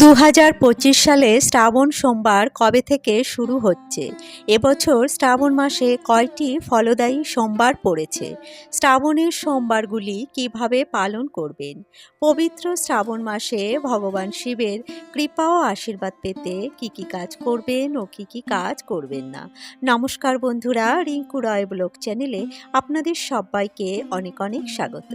দু হাজার পঁচিশ সালে শ্রাবণ সোমবার কবে থেকে শুরু হচ্ছে? এবছর শ্রাবণ মাসে কয়টি ফলদায়ী সোমবার পড়েছে? শ্রাবণের সোমবারগুলি কীভাবে পালন করবেন? পবিত্র শ্রাবণ মাসে ভগবান শিবের কৃপা ও আশীর্বাদ পেতে কি কি কাজ করবেন ও কি কি কাজ করবেন না? নমস্কার বন্ধুরা, রিঙ্কু রয় ব্লগ চ্যানেলে আপনাদের সবাইকে অনেক অনেক স্বাগত।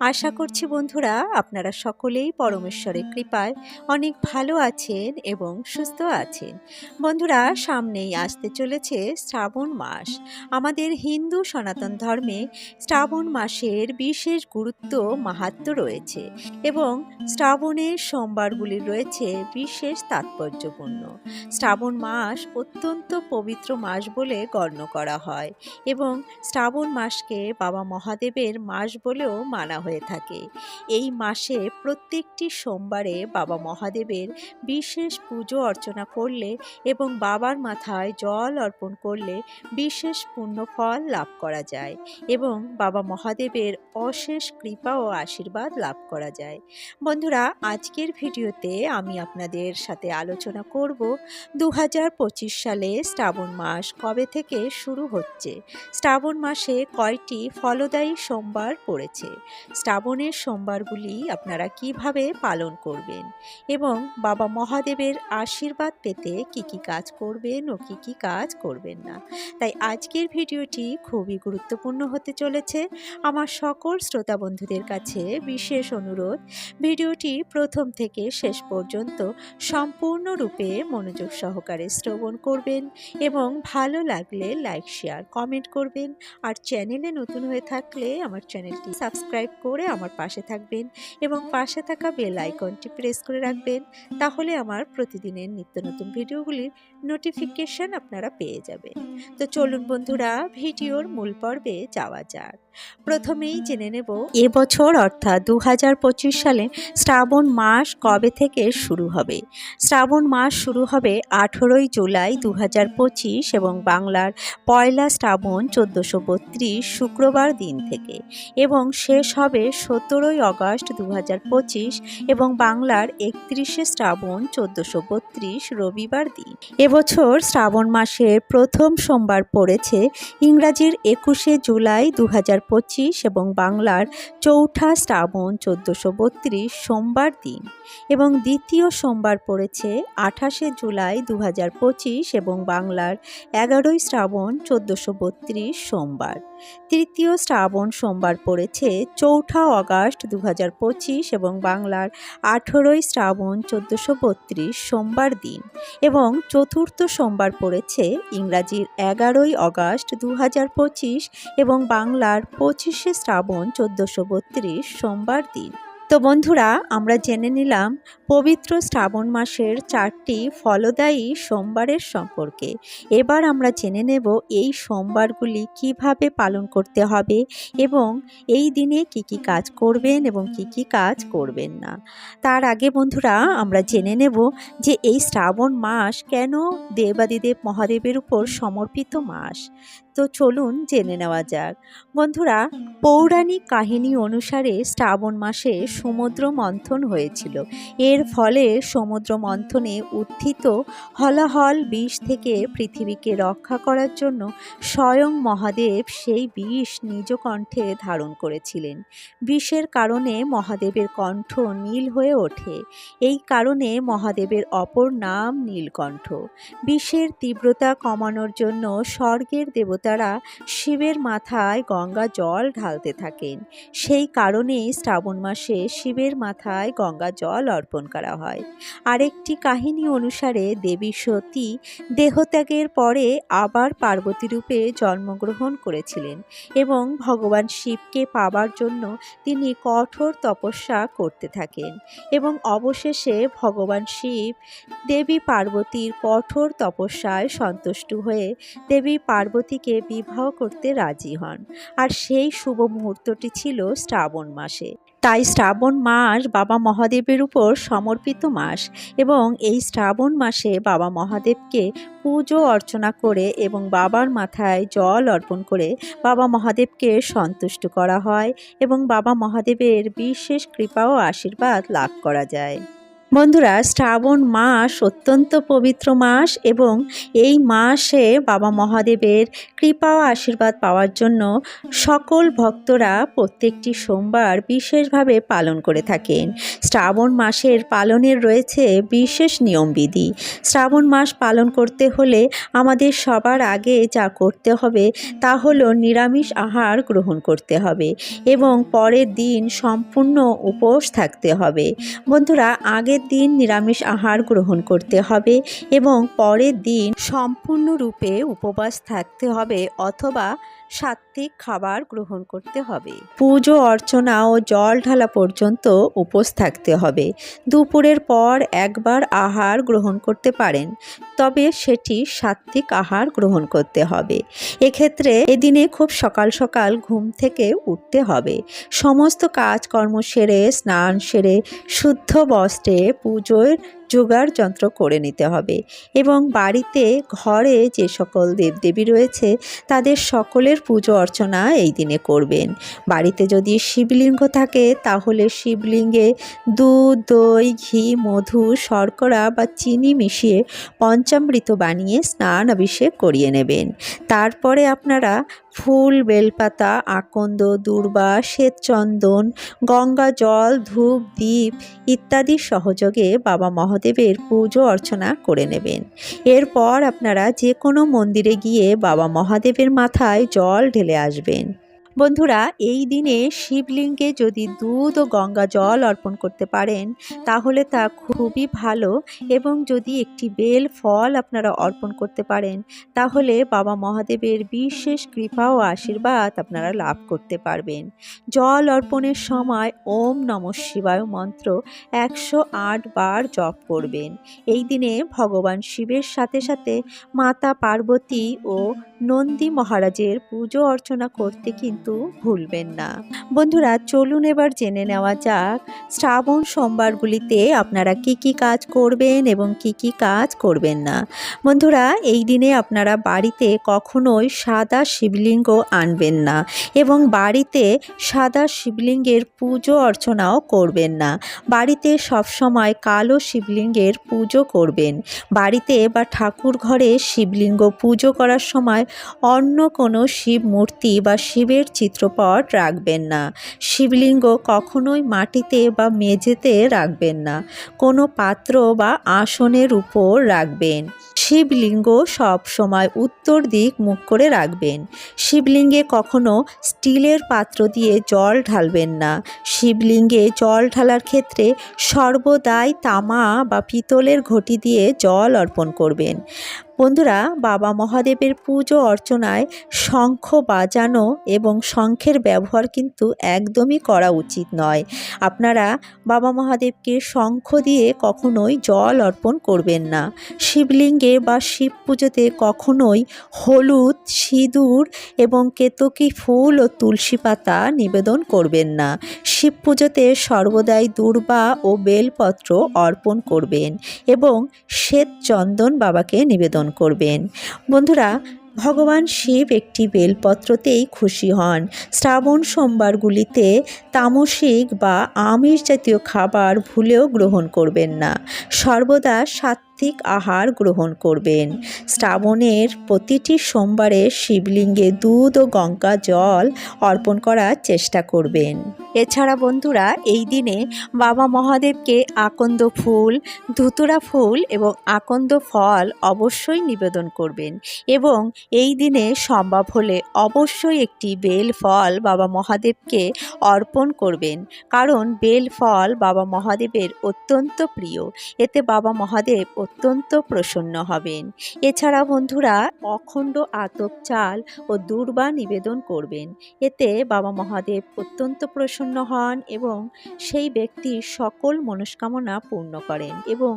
আশা করছি বন্ধুরা, আপনারা সকলেই পরমেশ্বরের কৃপায় অনেক ভালো আছেন এবং সুস্থ আছেন। বন্ধুরা, সামনেই আসতে চলেছে শ্রাবণ মাস। আমাদের হিন্দু সনাতন ধর্মে শ্রাবণ মাসের বিশেষ গুরুত্ব, মাহাত্ম রয়েছে এবং শ্রাবণের সোমবারগুলির রয়েছে বিশেষ তাৎপর্যপূর্ণ। শ্রাবণ মাস অত্যন্ত পবিত্র মাস বলে গণ্য করা হয় এবং শ্রাবণ মাসকে বাবা মহাদেবের মাস বলেও মানা হয়ে থাকে। এই মাসে প্রত্যেকটি সোমবারে বাবা মহাদেবের বিশেষ পুজো অর্চনা করলে এবং বাবার মাথায় জল অর্পণ করলে বিশেষ পুণ্যফল লাভ করা যায় এবং বাবা মহাদেবের অশেষ কৃপা ও আশীর্বাদ লাভ করা যায়। বন্ধুরা, আজকের ভিডিওতে আমি আপনাদের সাথে আলোচনা করব দু হাজার পঁচিশ সালে শ্রাবণ মাস কবে থেকে শুরু হচ্ছে? শ্রাবণ মাসে কয়টি ফলদায়ী সোমবার পড়েছে? শ্রাবণের সোমবারগুলি আপনারা কীভাবে পালন করবেন? এবং বাবা মহাদেবের আশীর্বাদ পেতে কি কি কাজ করবেন ও কি কি কাজ করবেন না। তাই আজকের ভিডিওটি খুবই গুরুত্বপূর্ণ হতে চলেছে। আমার সকল শ্রোতা বন্ধুদের কাছে বিশেষ অনুরোধ, ভিডিওটি প্রথম থেকে শেষ পর্যন্ত সম্পূর্ণরূপে মনোযোগ সহকারে শ্রবণ করবেন এবং ভালো লাগলে লাইক, শেয়ার, কমেন্ট করবেন। আর চ্যানেলে নতুন হয়ে থাকলে আমার চ্যানেলটি সাবস্ক্রাইব করে আমার পাশে থাকবেন এবং পাশে থাকা বেল আইকনটি প্রেস করে রাখবেন। তাহলে আমার প্রতিদিনের নিত্য নতুন ভিডিওগুলির নোটিফিকেশান আপনারা পেয়ে যাবেন। তো চলুন বন্ধুরা, ভিডিওর মূল পর্বে যাওয়া যাক। প্রথমেই জেনে নেব এবছর অর্থাৎ দু হাজার পঁচিশ সালে শ্রাবণ মাস কবে থেকে শুরু হবে? শ্রাবণ মাস শুরু হবে আঠেরোই জুলাই দু হাজার পঁচিশ এবং বাংলার পয়লা শ্রাবণ চোদ্দোশো শুক্রবার দিন থেকে এবং শেষ হবে সতেরোই আগস্ট দু হাজার এবং বাংলার একত্রিশে শ্রাবণ চোদ্দোশো রবিবার দিন। এবছর শ্রাবণ মাসের প্রথম সোমবার পড়েছে ইংরাজির একুশে জুলাই দু এবং বাংলার চৌঠা শ্রাবণ চোদ্দোশো বত্রিশ সোমবার দিন এবং দ্বিতীয় সোমবার পড়েছে আঠাশে জুলাই দু পঁচিশ এবং বাংলার এগারোই শ্রাবণ চোদ্দোশো বত্রিশ সোমবার। তৃতীয় শ্রাবণ সোমবার পড়েছে চৌঠা অগাস্ট দু হাজার পঁচিশ এবং বাংলার আঠেরোই শ্রাবণ চোদ্দোশো বত্রিশ সোমবার দিন এবং চতুর্থ সোমবার পড়েছে ইংরাজির এগারোই অগাস্ট দু হাজার পঁচিশ এবং বাংলার পঁচিশে শ্রাবণ চোদ্দোশো বত্রিশ সোমবার দিন। তো বন্ধুরা, আমরা জেনে নিলাম পবিত্র শ্রাবণ মাসের চারটি ফলদায়ী সোমবারের সম্পর্কে। এবার আমরা জেনে নেব এই সোমবারগুলি কীভাবে পালন করতে হবে এবং এই দিনে কি কি কাজ করবেন এবং কি কি কাজ করবেন না। তার আগে বন্ধুরা, আমরা জেনে নেব যে এই শ্রাবণ মাস কেন দেবাদিদেব মহাদেবের উপর সমর্পিত মাস। তো চলুন জেনে নেওয়া যাক। বন্ধুরা, পৌরাণিক কাহিনী অনুসারে শ্রাবণ মাসে সমুদ্র মন্থন হয়েছিল। এর ফলে সমুদ্র মন্থনে উত্থিত হলাহল বিষ থেকে পৃথিবীকে রক্ষা করার জন্য স্বয়ং মহাদেব সেই বিষ নিজ কণ্ঠে ধারণ করেছিলেন। বিষের কারণে মহাদেবের কণ্ঠ নীল হয়ে ওঠে। এই কারণে মহাদেবের অপর নাম নীলকণ্ঠ। বিষের তীব্রতা কমানোর জন্য স্বর্গের দেবতারা শিবের মাথায় গঙ্গা জল ঢালতে থাকেন। সেই কারণেই শ্রাবণ মাসে শিবের মাথায় গঙ্গা জল অর্পণ করা হয়। আরেকটি কাহিনী অনুসারে দেবী সতী দেহত্যাগের পরে আবার পার্বতী রূপে জন্মগ্রহণ করেছিলেন এবং ভগবান শিবকে পাবার জন্য তিনি কঠোর তপস্যা করতে থাকেন এবং অবশেষে ভগবান শিব দেবী পার্বতীর কঠোর তপস্যায় সন্তুষ্ট হয়ে দেবী পার্বতীকে বিবাহ করতে রাজি হন। আর সেই শুভ মুহূর্তটি ছিল শ্রাবণ মাসে। তাই শ্রাবণ মাস বাবা মহাদেবের উপর সমর্পিত মাস এবং এই শ্রাবণ মাসে বাবা মহাদেবকে পুজো অর্চনা করে এবং বাবার মাথায় জল অর্পণ করে বাবা মহাদেবকে সন্তুষ্ট করা হয় এবং বাবা মহাদেবের বিশেষ কৃপা ও আশীর্বাদ লাভ করা যায়। বন্ধুরা, শ্রাবণ মাস অত্যন্ত পবিত্র মাস এবং এই মাসে বাবা মহাদেবের কৃপা ও আশীর্বাদ পাওয়ার জন্য সকল ভক্তরা প্রত্যেকটি সোমবার বিশেষভাবে পালন করে থাকেন। শ্রাবণ মাসের পালনের রয়েছে বিশেষ নিয়মবিধি। শ্রাবণ মাস পালন করতে হলে আমাদের সবার আগে যা করতে হবে তা হলো নিরামিষ আহার গ্রহণ করতে হবে এবং পরের দিন সম্পূর্ণ উপোস থাকতে হবে। বন্ধুরা আগের দিন নিরামিষ আহার গ্রহণ করতে হবে এবং পরের দিন সম্পূর্ণরূপে উপবাস থাকতে হবে অথবা সাত্বিক খাবার গ্রহণ করতে হবে। পুজো, অর্চনা ও জল ঢালা পর্যন্ত উপোস থাকতে হবে। দুপুরের পর একবার আহার গ্রহণ করতে পারেন। তবে সেটি সাত্বিক আহার গ্রহণ করতে হবে। এক্ষেত্রে এদিনে খুব সকাল সকাল ঘুম থেকে উঠতে হবে। সমস্ত কাজকর্ম সেরে, স্নান সেরে, শুদ্ধ বস্ত্রে পুজোর জোগাড় যন্ত্র করে নিতে হবে এবং বাড়িতে ঘরে যে সকল দেবদেবী রয়েছে তাদের সকলের পুজো অর্চনা এই দিনে করবেন। বাড়িতে যদি শিবলিঙ্গ থাকে তাহলে শিবলিঙ্গে দুধ, দই, ঘি, মধু, শর্করা বা চিনি মিশিয়ে পঞ্চামৃত বানিয়ে স্নান অভিষেক করিয়ে নেবেন। তারপরে আপনারা ফুল, বেলপাতা, আকন্দ, দুর্বা, শ্বেতচন্দন, গঙ্গা, জল, ধূপ, দ্বীপ ইত্যাদি সহযোগে বাবা মহাদেবের পুজো অর্চনা করে নেবেন। এরপর আপনারা যে কোনো মন্দিরে গিয়ে বাবা মহাদেবের মাথায় জল ঢেলে আসবেন। বন্ধুরা, এই দিনে শিবলিঙ্গে যদি দুধ ও গঙ্গা জল অর্পণ করতে পারেন, তাহলে তা খুবই ভালো। এবং যদি একটি বেল, ফল আপনারা অর্পণ করতে পারেন, তাহলে বাবা মহাদেবের বিশেষ কৃপা ও আশীর্বাদ আপনারা লাভ করতে পারবেন। জল অর্পণের সময় ওম নম শিবায় মন্ত্র একশো আট বার জপ করবেন। এই দিনে ভগবান শিবের সাথে সাথে মাতা পার্বতী ও নন্দী মহারাজের পুজো অর্চনা করতে কিন্তু ভুলবেন না। বন্ধুরা, চলুন এবার জেনে নেওয়া যাক, শ্রাবণ সোমবারগুলিতে আপনারা কি কি কাজ করবেন এবং কি কি কাজ করবেন না। বন্ধুরা, এই দিনে আপনারা বাড়িতে কখনোই সাদা শিবলিঙ্গ আনবেন না এবং বাড়িতে সাদা শিবলিঙ্গের পুজো অর্চনাও করবেন না। বাড়িতে সবসময় কালো শিবলিঙ্গের পুজো করবেন। বাড়িতে বা ঠাকুর ঘরে শিবলিঙ্গ পুজো করার সময় অন্য কোনো শিব মূর্তি বা শিবের চিত্রপট রাখবেন না। শিবলিঙ্গ কখনোই মাটিতে বা মেঝেতে রাখবেন না। কোনো পাত্র বা আসনের উপর রাখবেন। শিবলিঙ্গ সব সময় উত্তর দিক মুখ করে রাখবেন। শিবলিঙ্গে কখনো স্টিলের পাত্র দিয়ে জল ঢালবেন না। শিবলিঙ্গে জল ঢালার ক্ষেত্রে সর্বদাই তামা বা পিতলের ঘটি দিয়ে জল অর্পণ করবেন। বন্ধুরা, বাবা মহাদেবের পুজো অর্চনায় শঙ্খ বাজানো এবং শঙ্খের ব্যবহার কিন্তু একদমই করা উচিত নয়। আপনারা বাবা মহাদেবকে শঙ্খ দিয়ে কখনোই জল অর্পণ করবেন না। শিবলিঙ্গে বা শিব পুজোতে কখনোই হলুদ, সিঁদুর এবং কেতকী ফুল ও তুলসী পাতা নিবেদন করবেন না। শিব পুজোতে সর্বদাই দূর্বা ও বেলপত্র অর্পণ করবেন এবং শ্বেত চন্দন বাবাকে নিবেদন করবেন। বন্ধুরা, ভগবান শিব একটি বেলপত্রতেই খুশি হন। শ্রাবণ সোমবারগুলিতে তামসিক বা আমিষ জাতীয় খাবার ভুলেও গ্রহণ করবেন না। সর্বদা সাত্ত্বিক আহার গ্রহণ করবেন। শ্রাবণের প্রতিটি সোমবারে শিবলিঙ্গে দুধ ও গঙ্গা জল অর্পণ করার চেষ্টা করবেন। এছাড়া বন্ধুরা, এই দিনে বাবা মহাদেবকে আকন্দ ফুল, ধুতুরা ফুল এবং আকন্দ ফল অবশ্যই নিবেদন করবেন এবং এই দিনে সম্ভব হলে অবশ্যই একটি বেল ফল বাবা মহাদেবকে অর্পণ করবেন। কারণ বেল ফল বাবা মহাদেবের অত্যন্ত প্রিয়। এতে বাবা মহাদেব অত্যন্ত প্রসন্ন হবেন। এছাড়া বন্ধুরা, অখণ্ড আতপ চাল ও দূর্বা নিবেদন করবেন। এতে বাবা মহাদেব অত্যন্ত প্রসন্ন হন এবং সেই ব্যক্তির সকল মনস্কামনা পূর্ণ করেন এবং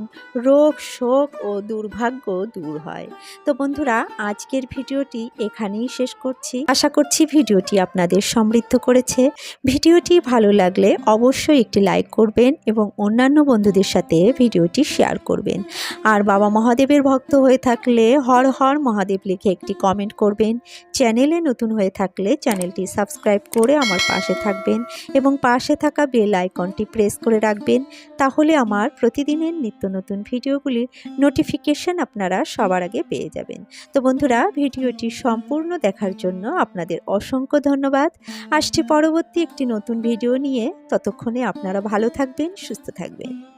রোগ, শোক ও দুর্ভাগ্য দূর হয়। তো বন্ধুরা, আজকের ভিডিওটি এখানেই শেষ করছি। আশা করছি ভিডিওটি আপনাদের সমৃদ্ধ করেছে। ভিডিওটি ভালো লাগলে অবশ্যই একটি লাইক করবেন এবং অন্যান্য বন্ধুদের সাথে ভিডিওটি শেয়ার করবেন। আর বাবা মহাদেবের ভক্ত হয়ে থাকলে হর হর মহাদেব লিখে একটি কমেন্ট করবেন। চ্যানেলে নতুন হয়ে থাকলে চ্যানেলটি সাবস্ক্রাইব করে আমার পাশে থাকবেন এবং পাশে থাকা বেল আইকনটি প্রেস করে রাখবেন। তাহলে আমার প্রতিদিনের নিত্য নতুন ভিডিওগুলির নোটিফিকেশন আপনারা সবার আগে পেয়ে যাবেন। তো বন্ধুরা, ভিডিওটি সম্পূর্ণ দেখার জন্য আপনাদের অসংখ্য ধন্যবাদ। আসছি পরবর্তী একটি নতুন ভিডিও নিয়ে। ততক্ষণে আপনারা ভালো থাকবেন, সুস্থ থাকবেন।